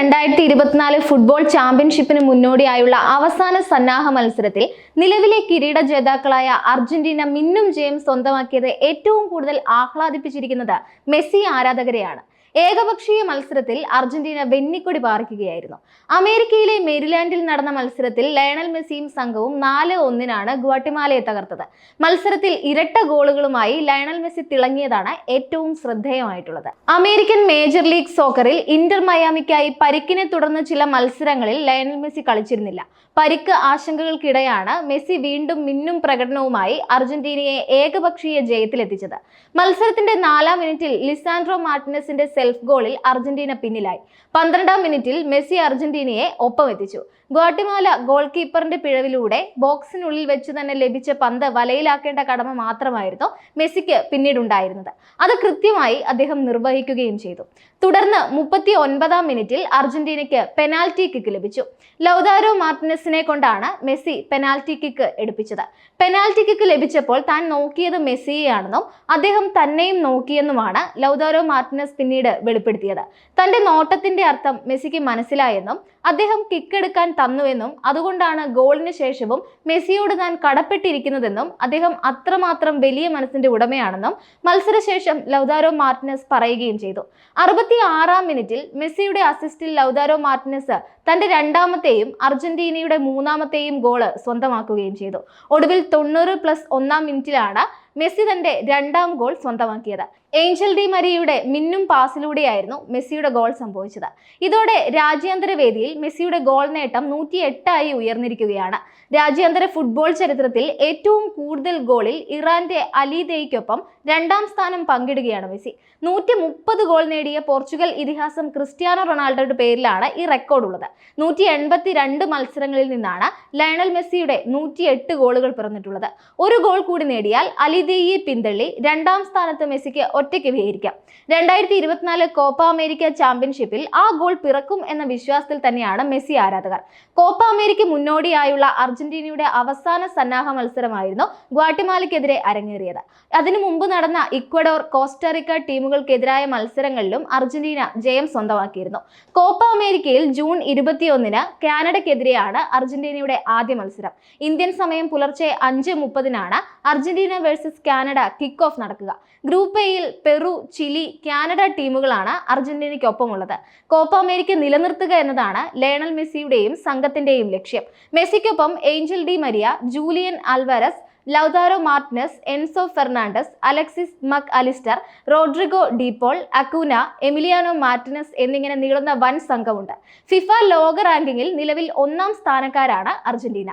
രണ്ടായിരത്തി ഇരുപത്തിനാല് ഫുട്ബോൾ ചാമ്പ്യൻഷിപ്പിന് മുന്നോടിയായുള്ള അവസാന സന്നാഹ മത്സരത്തിൽ നിലവിലെ കിരീട ജേതാക്കളായ അർജന്റീന മിന്നും ജയം സ്വന്തമാക്കിയത് ഏറ്റവും കൂടുതൽ ആഹ്ലാദിപ്പിച്ചിരിക്കുന്നത് മെസ്സി ആരാധകരെയാണ്. ഏകപക്ഷീയ മത്സരത്തിൽ അർജന്റീന വെന്നിക്കൊടി പാറിക്കുകയായിരുന്നു. അമേരിക്കയിലെ മെരിലാൻഡിൽ നടന്ന മത്സരത്തിൽ ലയണൽ മെസ്സിയും സംഘവും നാല് ഒന്നിനാണ് ഗ്വാട്ടിമാലയെ തകർത്തത്. മത്സരത്തിൽ ഇരട്ട ഗോളുകളുമായി ലയണൽ മെസ്സി തിളങ്ങിയതാണ് ഏറ്റവും ശ്രദ്ധേയമായിട്ടുള്ളത്. അമേരിക്കൻ മേജർ ലീഗ് സോക്കറിൽ ഇന്റർ മയാമിക്കായി പരിക്കിനെ തുടർന്ന് ചില മത്സരങ്ങളിൽ ലയണൽ മെസ്സി കളിച്ചിരുന്നില്ല. പരിക്ക് ആശങ്കകൾക്കിടെയാണ് മെസ്സി വീണ്ടും മിന്നും പ്രകടനവുമായി അർജന്റീനയെ ഏകപക്ഷീയ ജയത്തിലെത്തിച്ചത്. മത്സരത്തിന്റെ നാലാം മിനിറ്റിൽ ലിസാൻഡ്രോ മാർട്ടിനസിന്റെ സെൽഫ് ഗോളിൽ അർജന്റീന പിന്നിലായി. പന്ത്രണ്ടാം മിനിറ്റിൽ മെസ്സി അർജന്റീനയെ ഒപ്പമെത്തിച്ചു. ഗ്വാട്ടിമാല ഗോൾ കീപ്പറിന്റെ പിഴവിലൂടെ ബോക്സിനുള്ളിൽ വെച്ച് തന്നെ ലഭിച്ച പന്ത് വലയിലാക്കേണ്ട കടമ മാത്രമായിരുന്നു മെസ്സിക്ക് പിന്നീടുണ്ടായിരുന്നത്. അത് കൃത്യമായി അദ്ദേഹം നിർവഹിക്കുകയും ചെയ്തു. തുടർന്ന് മുപ്പത്തി ഒൻപതാം മിനിറ്റിൽ അർജന്റീനയ്ക്ക് പെനാൽറ്റി കിക്ക് ലഭിച്ചു. ലൗദാരോ മാർട്ടിനസിനെ കൊണ്ടാണ് മെസ്സി പെനാൽറ്റി കിക്ക് എടുപ്പിച്ചത്. പെനാൽറ്റി കിക്ക് ലഭിച്ചപ്പോൾ താൻ നോക്കിയത് മെസ്സിയെയാണെന്നും അദ്ദേഹം തന്നെയും നോക്കിയെന്നുമാണ് ലൗദാരോ മാർട്ടിനസ് പിന്നീട് വെളിപ്പെടുത്തിയത്. തന്റെ നോട്ടത്തിന്റെ അർത്ഥം മെസ്സിക്ക് മനസ്സിലായെന്നും അദ്ദേഹം കിക്ക് എടുക്കാൻ തന്നുവെന്നും അതുകൊണ്ടാണ് ഗോളിന് ശേഷവും മെസ്സിയോട് താൻ കടപ്പെട്ടിരിക്കുന്നതെന്നും അദ്ദേഹം അത്രമാത്രം വലിയ മനസ്സിന്റെ ഉടമയാണെന്നും മത്സരശേഷം ലൗദാരോ മാർട്ടിനസ് പറയുകയും ചെയ്തു. അറുപത്തി ആറാം മിനിറ്റിൽ മെസ്സിയുടെ അസിസ്റ്റിൽ ലൗദാരോ മാർട്ടിനസ് തന്റെ രണ്ടാമത്തെയും അർജന്റീനയുടെ മൂന്നാമത്തെയും ഗോൾ സ്വന്തമാക്കുകയും ചെയ്തു. ഒടുവിൽ തൊണ്ണൂറ് പ്ലസ് ഒന്നാം മിനിറ്റിലാണ് മെസ്സി തന്റെ രണ്ടാം ഗോൾ സ്വന്തമാക്കിയത്. ഏഞ്ചൽ ഡി മരിയുടെ മിന്നും പാസിലൂടെയായിരുന്നു മെസ്സിയുടെ ഗോൾ സംഭവിച്ചത്. ഇതോടെ രാജ്യാന്തര വേദിയിൽ മെസ്സിയുടെ ഗോൾ നേട്ടം നൂറ്റി എട്ടായി ഉയർന്നിരിക്കുകയാണ്. രാജ്യാന്തര ഫുട്ബോൾ ചരിത്രത്തിൽ ഏറ്റവും കൂടുതൽ ഗോളിൽ ഇറാന്റെ അലി ദെയ്ക്കൊപ്പം രണ്ടാം സ്ഥാനം പങ്കിടുകയാണ് മെസ്സി. നൂറ്റി മുപ്പത് ഗോൾ നേടിയ പോർച്ചുഗൽ ഇതിഹാസം ക്രിസ്ത്യാനോ റൊണാൾഡോയുടെ പേരിലാണ് ഈ റെക്കോർഡ് ഉള്ളത് നൂറ്റി എൺപത്തി രണ്ട് മത്സരങ്ങളിൽ നിന്നാണ് ലയണൽ മെസ്സിയുടെ നൂറ്റി എട്ട് ഗോളുകൾ പിറന്നിട്ടുള്ളത്. ഒരു ഗോൾ കൂടി നേടിയാൽ അലിദേയെ പിന്തള്ളി രണ്ടാം സ്ഥാനത്ത് മെസ്സിക്ക് ഒറ്റയ്ക്ക് വിഹരിക്കാം. രണ്ടായിരത്തി ഇരുപത്തിനാല് കോപ്പ അമേരിക്ക ചാമ്പ്യൻഷിപ്പിൽ ആ ഗോൾ പിറക്കും എന്ന വിശ്വാസത്തിൽ തന്നെയാണ് മെസ്സി ആരാധകർ. കോപ്പ അമേരിക്ക മുന്നോടിയായുള്ള അർജന്റീനയുടെ അവസാന സന്നാഹ മത്സരമായിരുന്നു ഗ്വാട്ടിമാലയ്ക്കെതിരെ അരങ്ങേറിയത്. അതിനു മുമ്പ് നടന്ന ഇക്വഡോർ കോസ്റ്ററിക്ക ടീമുകൾക്കെതിരായ മത്സരങ്ങളിലും അർജന്റീന ജയം സ്വന്തമാക്കിയിരുന്നു. കോപ്പ അമേരിക്കയിൽ ജൂൺ ഇരുപത്തിയൊന്നിന് കാനഡയ്ക്കെതിരെയാണ് അർജന്റീനയുടെ ആദ്യ മത്സരം. ഇന്ത്യൻ സമയം പുലർച്ചെ അഞ്ച് മുപ്പതിനാണ് Argentina versus Canada kick off നടക്കുക. ഗ്രൂപ്പ് എയിൽ പെറു ചിലി കാനഡ ടീമുകളാണ് അർജന്റീനയ്ക്കൊപ്പമുള്ളത്. കോപ്പ അമേരിക്ക നിലനിർത്തുക എന്നതാണ് ലയണൽ മെസ്സിയുടെയും സംഘത്തിന്റെയും ലക്ഷ്യം. മെസ്സിക്കൊപ്പം Angel Di Maria Julian Alvarez Lautaro Martinez Enzo Fernandez Alexis Mac Allister Rodrigo De Paul Acuna Emiliano Martinez എന്നിങ്ങനെ നീളുന്ന വൻ സംഘമുണ്ട്. ഫിഫ ലോക റാങ്കിങ്ങിൽ നിലവിൽ ഒന്നാം സ്ഥാനക്കാരാണ് അർജന്റീന.